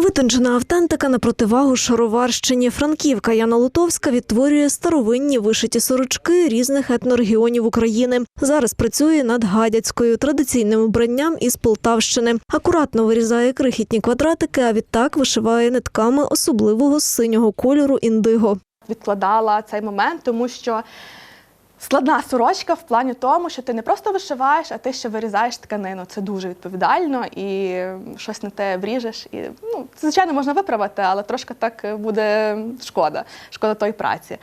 Витончена автентика на противагу шароварщині. Франківка Яна Лутовська відтворює старовинні вишиті сорочки різних етнорегіонів України. Зараз працює над гадяцькою традиційним вбранням із Полтавщини. Акуратно вирізає крихітні квадратики, а відтак вишиває нитками особливого синього кольору індиго. відкладала цей момент, тому що складна сорочка в плані тому, що ти не просто вишиваєш, а ти ще вирізаєш тканину. Це дуже відповідально і щось на те вріжеш. І, ну, це, звичайно, можна виправити, але трошки так буде шкода. Шкода тої праці.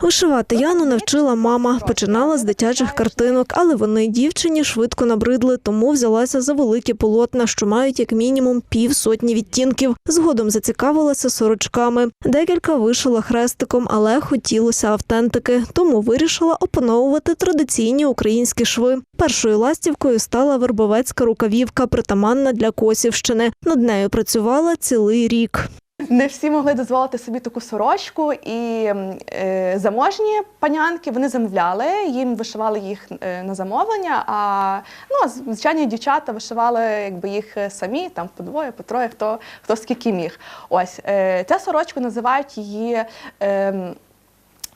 Вишивати Яну навчила мама. Починала з дитячих картинок, але вони дівчині швидко набридли, тому взялася за великі полотна, що мають як мінімум пів сотні відтінків. Згодом зацікавилася сорочками. Декілька вишила хрестиком, але хотілося автентики, тому вирішила опановувати традиційні українські шви. Першою ластівкою стала вербовецька рукавівка, притаманна для Косівщини. Над нею працювала цілий рік. не всі могли дозволити собі таку сорочку, і е, заможні панянки вони замовляли, їм вишивали їх е, на замовлення. А ну, звичайні дівчата вишивали якби їх самі, там по двоє, по троє, хто, хто скільки міг. Ось е, ця сорочку називають її. Е,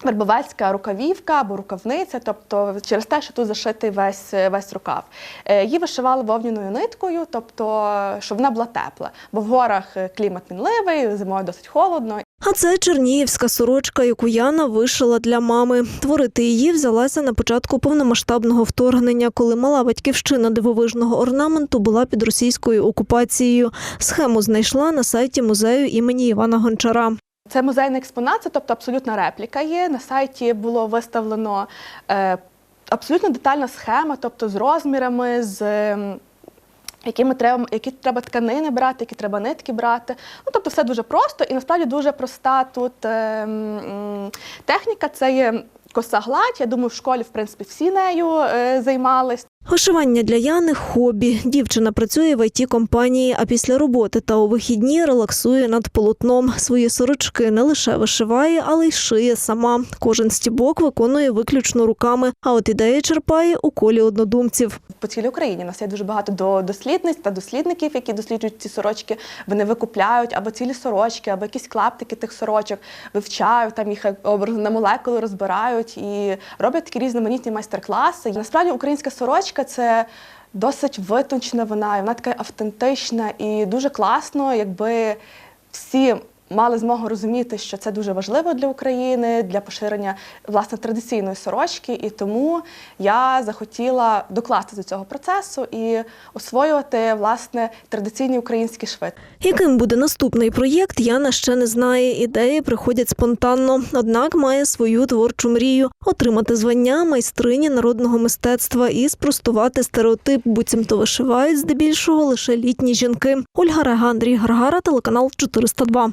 Вербовецька рукавівка або рукавниця, тобто через те, що тут зашитий весь, весь рукав. Е, Її вишивали вовняною ниткою, тобто щоб вона була тепла. Бо в горах е, клімат мінливий, зимою досить холодно. А це чернігівська сорочка, яку Яна вишила для мами. Творити її взялася на початку повномасштабного вторгнення, коли мала батьківщина дивовижного орнаменту була під російською окупацією. Схему знайшла на сайті музею імені Івана Гончара. Це музейний експонат, це тобто абсолютна репліка є. На сайті було виставлено е, абсолютно детальна схема, тобто з розмірами, з. ем, Якими треба, які треба тканини брати, які треба нитки брати. Ну, тобто все дуже просто і насправді дуже проста тут е, техніка. Це є коса гладь. Я думаю, в школі, в принципі, всі нею е, займались. Вишивання для Яни хобі. Дівчина працює в it компанії, а після роботи та у вихідні релаксує над полотном. Свої сорочки не лише вишиває, але й шиє сама. Кожен стібок виконує виключно руками, а от ідеї черпає у колі однодумців. по цілій Україні. У нас є дуже багато до- дослідниць та дослідників, які досліджують ці сорочки. Вони викупляють або цілі сорочки, або якісь клаптики тих сорочок, вивчають там їх образно на молекули розбирають і роблять такі різноманітні майстер-класи. Насправді українська сорочка це. Досить витончена вона, і вона така автентична і дуже класно, якби всі мали змогу розуміти, що це дуже важливо для України, для поширення власне традиційної сорочки. І тому я захотіла докласти до цього процесу і освоювати власне традиційні українські шви. Яким буде наступний проєкт, Яна ще не знає. Ідеї приходять спонтанно, однак має свою творчу мрію отримати звання майстрині народного мистецтва і спростувати стереотип, буцімто вишивають здебільшого лише літні жінки. Ольга Рега, Андрій Гаргара, телеканал 402.